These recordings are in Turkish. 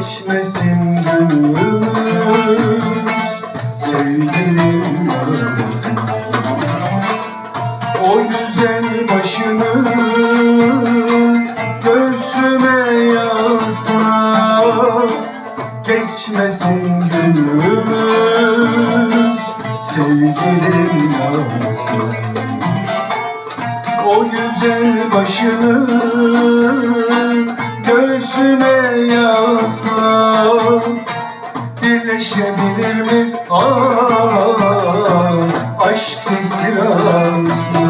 geçmesin günümüz Sevgilim yansın O güzel başını Göğsüme yasla. Geçmesin günümüz Sevgilim yansın O güzel başını Birleşebilir mi? Aa, aşk ihtirasla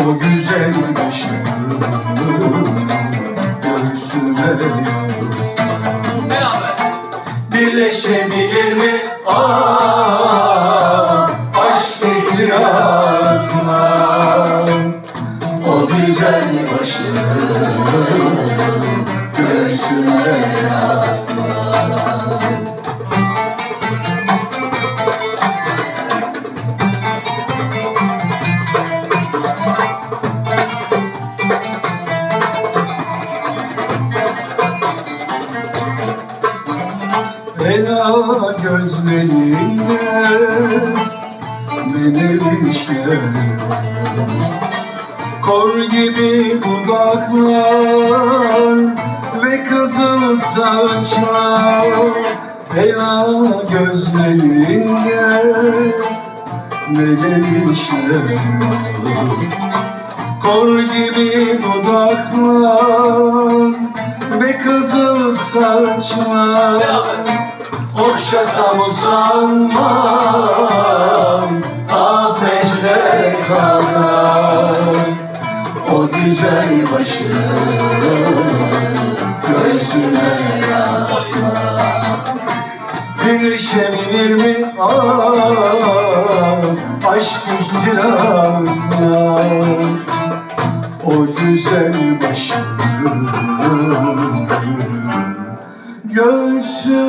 O güzel başını göğsüme Beraber. Birleşebilir mi? Aa, aşk ihtirasla O güzel başını göğsüme yazma Gözlerinde menevişler Kor gibi dudaklar ve kızıl saçlar Ela gözlerinde menevişler Kor gibi dudaklar ve kızıl saçlar Okşasam usanmam Ta fecre O güzel başını Göğsüme yazma Birleşebilir mi? Aa, aşk ihtirasla O güzel başını Göğsüme